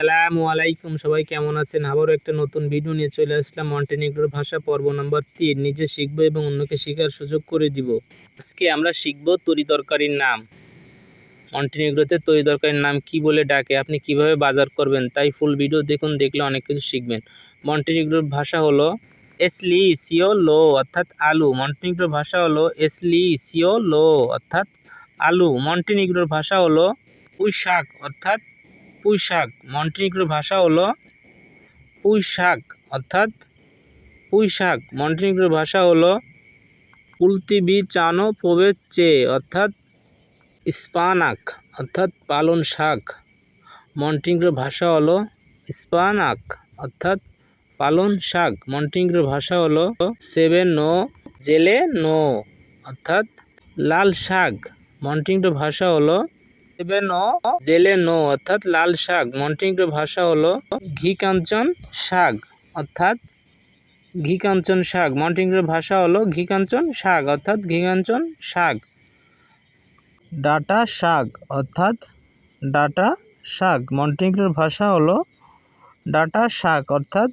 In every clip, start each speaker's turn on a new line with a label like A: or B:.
A: আসসালামু আলাইকুম, সবাই কেমন আছেন? আবারও একটা নতুন ভিডিও নিয়ে চলে আসলাম। মন্টেনিগ্রোর ভাষা পর্ব নম্বর তিন। নিজে শিখব এবং অন্যকে শেখার সুযোগ করে দিব। আজকে আমরা শিখব তরি তরকারির নাম। মন্টেনিগ্রোতে তরি তরকারির নাম কি বলে ডাকে? আপনি কীভাবে বাজার করবেন? তাই ফুল ভিডিও দেখুন, দেখলে অনেক কিছু শিখবেন। মন্টেনিগ্রোর ভাষা হলো এসলি সিও লো অর্থাৎ আলু। মন্টেনিগ্রোর ভাষা হলো এসলি সিও লো অর্থাৎ আলু। মন্টেনিগ্রোর ভাষা হলো পুঁই শাক অর্থাৎ পুঁই শাক মন্টেনিগ্রোর ভাষা হলো পুঁই শাক অর্থাৎ পুঁই শাক মন্টেনিগ্রোর ভাষা হলো চানো পোভেচে অর্থাৎ স্পানাক, অর্থাৎ পালন শাক। মন্টেনিগ্রোর ভাষা হলো স্পানাক, অর্থাৎ পালন শাক। মন্টেনিগ্রোর ভাষা হলো সেভেন নো, জেলে নো, অর্থাৎ লাল শাক। মন্টেনিগ্রোর ভাষা হলো নো, জেলে নো, অর্থাৎ লাল শাক। মন্টিগ্র ভাষা হলো ঘি কাঞ্চন শাক, অর্থাৎ ঘি কাঞ্চন শাক। মন্টিগ্র ভাষা হলো ঘি কাঞ্চন শাক, অর্থাৎ ঘি কাঞ্চন শাক। ডাটা শাক, অর্থাৎ ডাটা শাক। মন্টিগ্রের ভাষা হলো ডাটা শাক, অর্থাৎ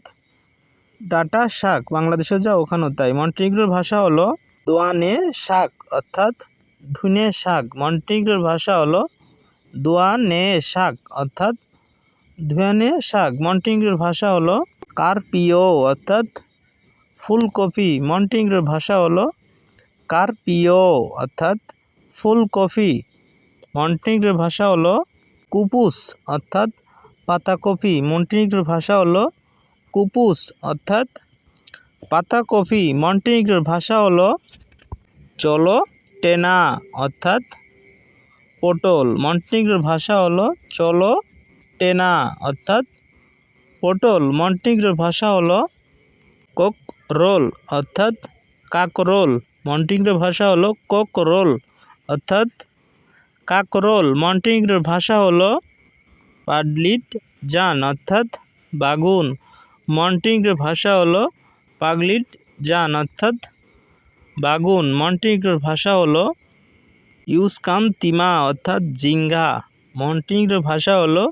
A: ডাটা শাক। বাংলাদেশে যা ওখানেও তাই। মন্টিগ্রের ভাষা হলো দোয়ানে শাক, অর্থাৎ ধুনে শাক। মন্টিগ্রের ভাষা হলো দোয়ানে শাক, অর্থাৎ ধুয়ানে শাক। মন্টিংয়ের ভাষা হলো কার্পিও, অর্থাৎ ফুলকপি। মন্টিংয়ের ভাষা হলো কার্পিও, অর্থাৎ ফুলকপি। মন্টিংয়ের ভাষা হলো কুপুস, অর্থাৎ পাতাকপি। মন্টিংয়ের ভাষা হলো কুপুস, অর্থাৎ পাতাকপি। মন্টিংয়ের ভাষা হলো চলো টেনা, অর্থাৎ পটল। মন্টিনিগ্রোর ভাষা হলো চলো, টেনা, অর্থাৎ পটল। মন্টিনিগ্রোর ভাষা হলো কোক রোল অর্থাৎ কাকরোল। মন্টিনিগ্রোর ভাষা হলো কোক রোল অর্থাৎ কাকরোল। মন্টিনিগ্রোর ভাষা হলো পাডলিট, জান, অর্থাৎ বাগুন। মন্টিনিগ্রোর ভাষা হলো পাগলিট, জান, অর্থাৎ বাগুন। মন্টিনিগ্রোর ভাষা হলো ইউসকাম তিমা অর্থাৎ জিঙ্গা। মন্টিনিগ্রো ভাষা হলো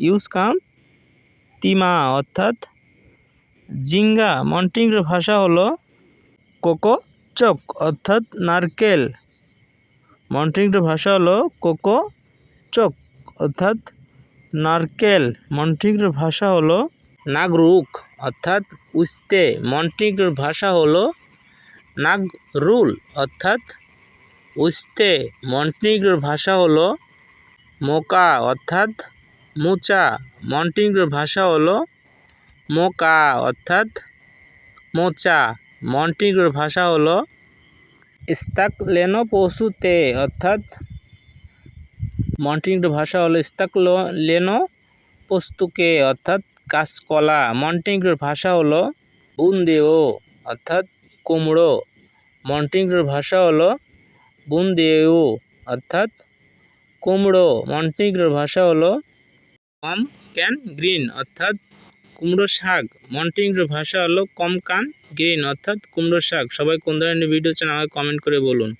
A: ইউসকাম তিমা অর্থাৎ জিঙ্গা। মন্টিনিগ্রো ভাষা হলো কোকো চক অর্থাৎ নারকেল। মন্টিনিগ্রো ভাষা হলো কোকো চক অর্থাৎ নারকেল। মন্টিনিগ্রো ভাষা হলো নাগরুক, অর্থাৎ উস্তে। মন্টিনিগ্রোর ভাষা হলো নাগরুল, অর্থাৎ উস্তে মন্টিনিগ্রোর ভাষা হলো মোকা, অর্থাৎ মোচা। মন্টিনিগ্রোর ভাষা হলো মোকা, অর্থাৎ মোচা। মন্টিনিগ্রোর ভাষা হলো লেনো পশুতে অর্থাৎ মন্টিনিগ্রোর ভাষা হলো স্তাকলো লেনো পস্তুকে অর্থাৎ কাঁচকলা। মন্টিনিগ্রোর ভাষা হলো বুন্দেও অর্থাৎ কুমড়ো। মন্টিনিগ্রোর ভাষা হলো বুন্দেউ, অর্থাৎ কুমড়ো। মন্টিগ্র ভাষা হলো কম ক্যান গ্রিন, অর্থাৎ কুমড়ো শাক। মন্টিগ্র ভাষা হলো কম কান গ্রিন, অর্থাৎ কুমড়ো শাক। সবাই কোন ধরনের ভিডিও চান আমাকে কমেন্ট করে বলুন।